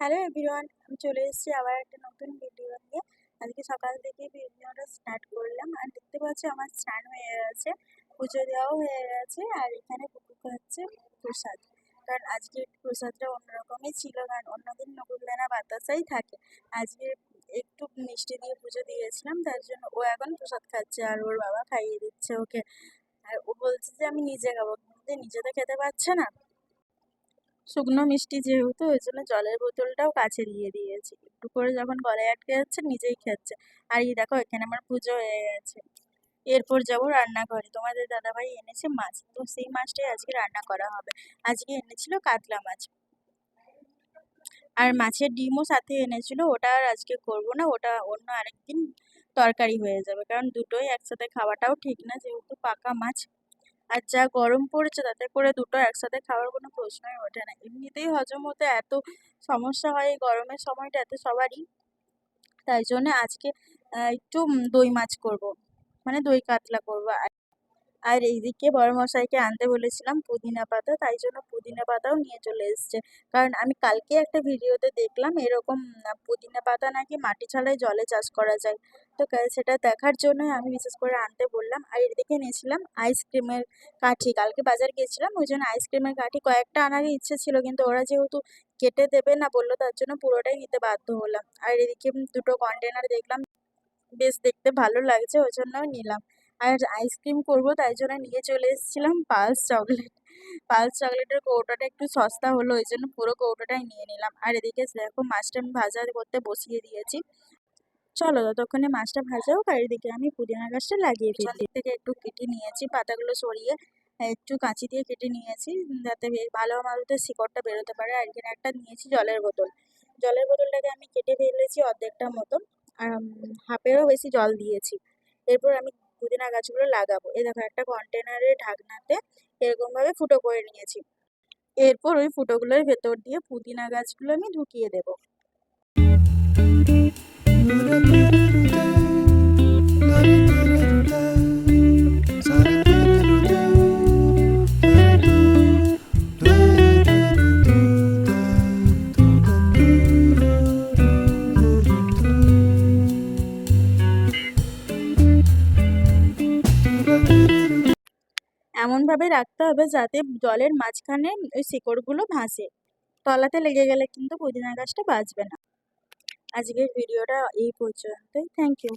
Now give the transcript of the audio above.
Hello everyone, আমি চলে এসেছি আবার একটা নতুন ভিডিও নিয়ে। আজকে সকাল থেকে ভিডিওটা স্টার্ট করলাম আর দেখতে পাচ্ছি আমার স্নান হয়ে গেছে, পুজো দেওয়াও হয়ে গেছে আর এখানে পুকুর হচ্ছে প্রসাদ। কারণ আজকে প্রসাদটা অন্যরকমই ছিল, কারণ অন্যদিন নকুলদানা বাতাসাই থাকে। আজকে একটু মিষ্টি দিয়ে পুজো দিয়েছিলাম, তার জন্য ও এখন প্রসাদ খাচ্ছে আর ওর বাবা খাইয়ে দিচ্ছে ওকে। আর ও বলছে যে আমি নিজে খাব, কিন্তু নিজে তো খেতে পারছে না। শুকনো মিষ্টি যেহেতু, ওই জন্য জলের বোতলটাও কাছে দিয়ে দিয়েছি। একটু করে যখন গলায় আটকে যাচ্ছে, নিজেই খাচ্ছে। আর এই দেখো, এখানে আমার পুজো হয়ে গেছে। এরপর যাব রান্নাঘরে। তোমাদের দাদাভাই এনেছে মাছ। তো সেই মাছটাই আজকে রান্না করা হবে। আজকে এনেছিল কাতলা মাছ। আর মাছের ডিমও সাথে এনেছিল। ওটা আর আজকে করব না। ওটা অন্য আরেকদিন তরকারি হয়ে যাবে। কারণ দুটোই একসাথে খাওয়াটাও ঠিক না, যেহেতু পাকা মাছ। আর যা গরম পড়েছে তাতে করে দুটো একসাথে খাওয়ার কোনো প্রশ্নই ওঠে না। এমনিতেই হজম হতে এত সমস্যা হয় এই গরমের সময়টা এত সবারই। তাই জন্য আজকে একটু দই মাছ করব। মানে দই কাতলা করব। আর এইদিকে বড় মশাইকে আনতে বলেছিলাম পুদিনা পাতা, তাই জন্য পুদিনা পাতাও নিয়ে চলে এসছে। কারণ আমি কালকে একটা ভিডিওতে দেখলাম এরকম পুদিনা পাতা নাকি মাটি ছাড়াই জলে চাষ করা যায়। তো সেটা দেখার জন্যই আমি বিশেষ করে আনতে বললাম। আর এদিকে নিয়েছিলাম আইসক্রিমের কাঠি। কালকে বাজার গিয়েছিলাম, ওই জন্য আইসক্রিমের কাঠি কয়েকটা আনারই ইচ্ছে ছিল, কিন্তু ওরা যেহেতু কেটে দেবে না বলল, তার জন্য পুরোটাই নিতে বাধ্য হলাম। আর এদিকে দুটো কন্টেনার দেখলাম, বেশ দেখতে ভালো লাগছে, ওই জন্য নিলাম। আর আইসক্রিম করব তাই জন্য নিয়ে চলে এসেছিলাম পালস চকলেট পালস চকলেটের কৌটোটা একটু সস্তা হলো ওই জন্য পুরো কৌটোটাই নিয়ে নিলাম। আর এদিকে দেখো মাছটা আমি ভাজা করতে বসিয়ে দিয়েছি। চলো ততক্ষণে মাছটা ভাজা হোক আর এদিকে আমি পুদিনা গাছটা লাগিয়ে ফেলি থেকে একটু কেটে নিয়েছি পাতাগুলো সরিয়ে একটু কাঁচি দিয়ে কেটে নিয়েছি যাতে ভালো মালতে শিকড়টা বেরোতে পারে। আর এখানে একটা নিয়েছি জলের বোতল। জলের বোতলটাকে আমি কেটে ফেলেছি অর্ধেকটা মতন। আর হাফেরও বেশি জল দিয়েছি। এরপর আমি পুদিনা গাছগুলো লাগাবো। এই দেখো, একটা কন্টেনারে ঢাকনাতে এরকমভাবে ফুটো করে নিয়েছি। এরপর ওই ফুটোগুলোর ভেতর দিয়ে পুদিনা গাছগুলো আমি ঢুকিয়ে দেবো। এমনভাবে রাখতে হবে যাতে জলের মাঝখানে ওই শিকড়গুলো ভাসে। তলাতে লেগে গেলে কিন্তু পুদিনা গাছটা বাঁচবে না। আজকের ভিডিওটা এই পর্যন্তই। Thank you